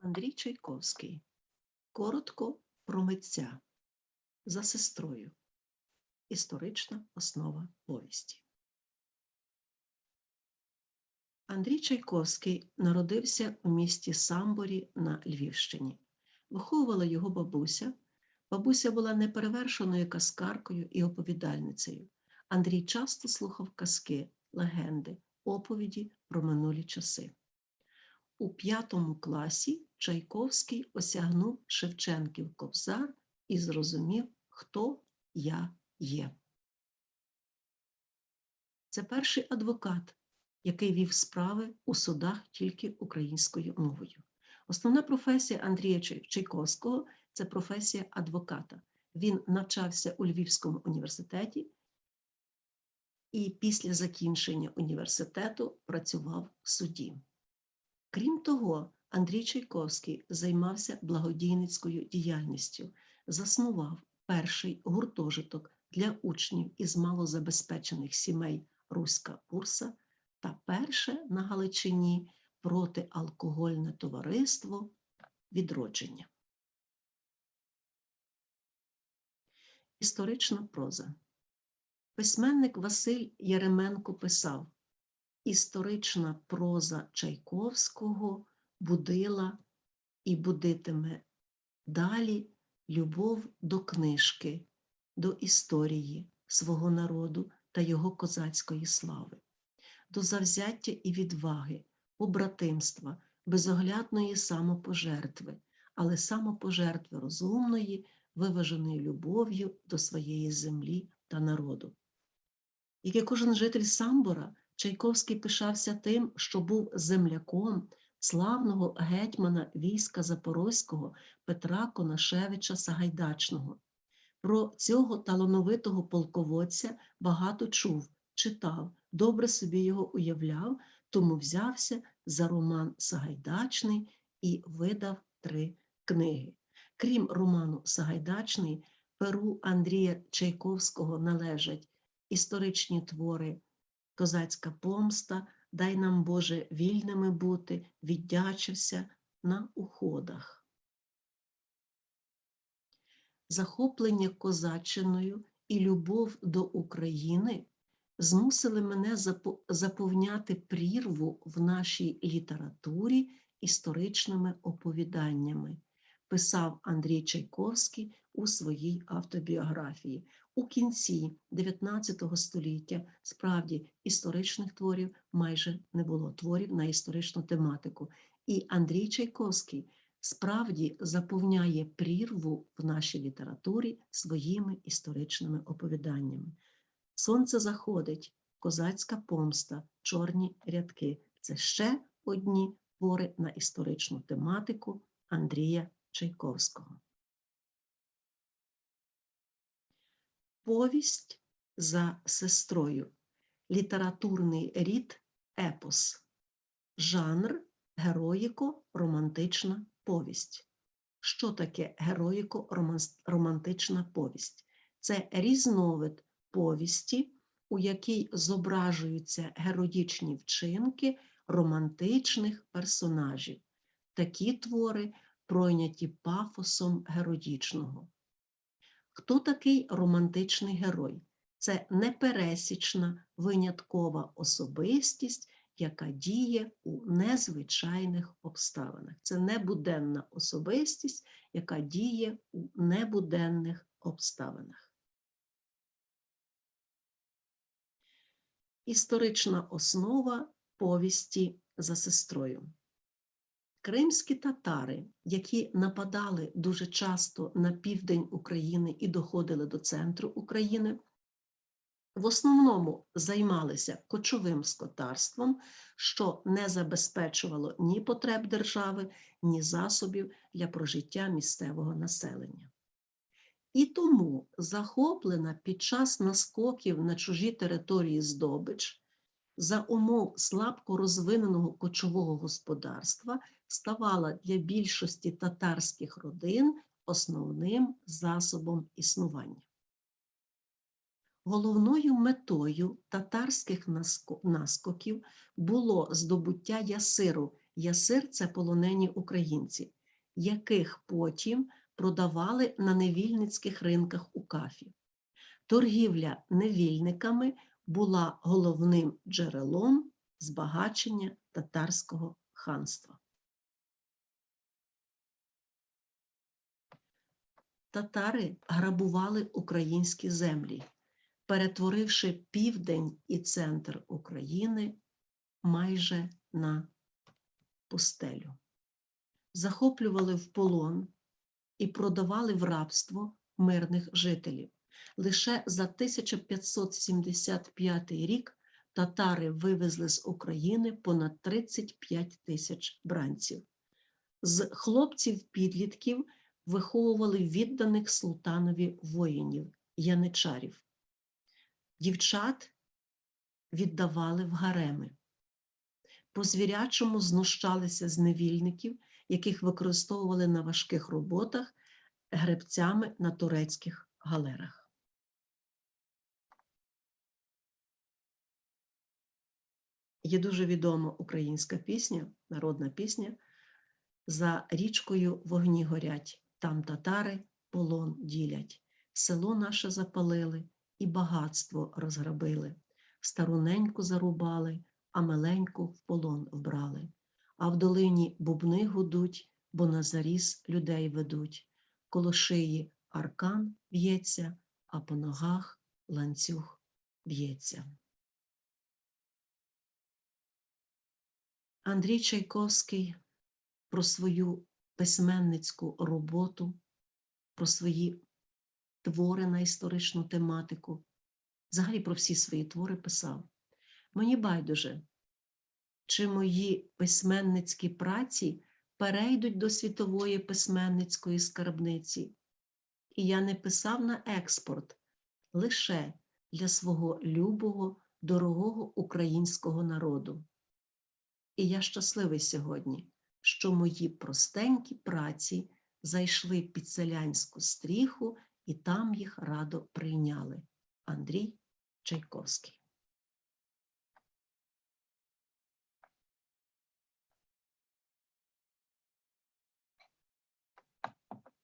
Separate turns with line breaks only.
Андрій Чайковський. Коротко про митця за сестрою. Історична основа повісті. Андрій Чайковський народився у місті Самборі на Львівщині. Виховувала його бабуся. Бабуся була неперевершеною казкаркою і оповідальницею. Андрій часто слухав казки, легенди, оповіді про минулі часи. У п'ятому класі Чайковський осягнув Шевченків кобзар і зрозумів, хто я є. Це перший адвокат, який вів справи у судах тільки українською мовою. Основна професія Андрія Чайковського це професія адвоката. Він навчався у Львівському університеті і після закінчення університету працював в суді. Крім того, Андрій Чайковський займався благодійницькою діяльністю, заснував перший гуртожиток для учнів із малозабезпечених сімей Руська Урса та перше на Галичині протиалкогольне товариство відродження. Історична проза. Письменник Василь Яременко писав Історична проза Чайковського будила і будитиме далі любов до книжки, до історії свого народу та його козацької слави, до завзяття і відваги, побратимства, безоглядної самопожертви, але самопожертви розумної, виваженої любов'ю до своєї землі та народу. Як і кожен житель Самбора, Чайковський пишався тим, що був земляком славного гетьмана війська Запорозького Петра Конашевича Сагайдачного. Про цього талановитого полководця багато чув, читав, добре собі його уявляв, тому взявся за роман Сагайдачний і видав три книги. Крім роману Сагайдачний, перу Андрія Чайковського належать історичні твори Козацька помста, дай нам, Боже, вільними бути, віддячився на уходах. Захоплення козачиною і любов до України змусили мене заповняти прірву в нашій літературі історичними оповіданнями, писав Андрій Чайковський у своїй автобіографії. У кінці 19 століття справді історичних творів майже не було творів на історичну тематику. І Андрій Чайковський справді заповняє прірву в нашій літературі своїми історичними оповіданнями. Сонце заходить, козацька помста, чорні рядки це ще одні твори на історичну тематику Андрія Чайковського. Повість за сестрою, літературний рід епос, жанр героїко-романтична повість. Що таке героїко-романтична повість? Це різновид повісті, у якій зображуються героїчні вчинки романтичних персонажів. Такі твори пройняті пафосом героїчного. Хто такий романтичний герой? Це непересічна виняткова особистість, яка діє у незвичайних обставинах. Це небуденна особистість, яка діє у небуденних обставинах. Історична основа повісті за сестрою. Кримські татари, які нападали дуже часто на південь України і доходили до центру України, в основному займалися кочовим скотарством, що не забезпечувало ні потреб держави, ні засобів для прожиття місцевого населення. І тому захоплена під час наскоків на чужі території здобич за умов слабко розвиненого кочового господарства ставала для більшості татарських родин основним засобом існування. Головною метою татарських наскоків було здобуття ясиру Ясир це полонені українці, яких потім продавали на невільницьких ринках у Кафі. Торгівля невільниками була головним джерелом збагачення татарського ханства. Татари грабували українські землі, перетворивши південь і центр України майже на пустелю. Захоплювали в полон і продавали в рабство мирних жителів. Лише за 1575 рік татари вивезли з України понад 35 тисяч бранців. З хлопців-підлітків виховували відданих султанові воїнів, яничарів. Дівчат віддавали в гареми. По звірячому знущалися з невільників, яких використовували на важких роботах гребцями на турецьких галерах. Є дуже відома українська пісня, народна пісня. За річкою вогні горять, там татари полон ділять. Село наше запалили і багатство розграбили. Стару неньку зарубали, а миленьку в полон вбрали. А в долині бубни гудуть, бо на заріз людей ведуть. Коло шиї аркан б'ється, а по ногах ланцюг б'ється. Андрій Чайковський про свою письменницьку роботу, про свої твори на історичну тематику, взагалі про всі свої твори писав. Мені байдуже, чи мої письменницькі праці перейдуть до світової письменницької скарбниці. І я не писав на експорт лише для свого любого, дорогого українського народу. І я щасливий сьогодні, що мої простенькі праці зайшли під селянську стріху і там їх радо прийняли. Андрій Чайковський.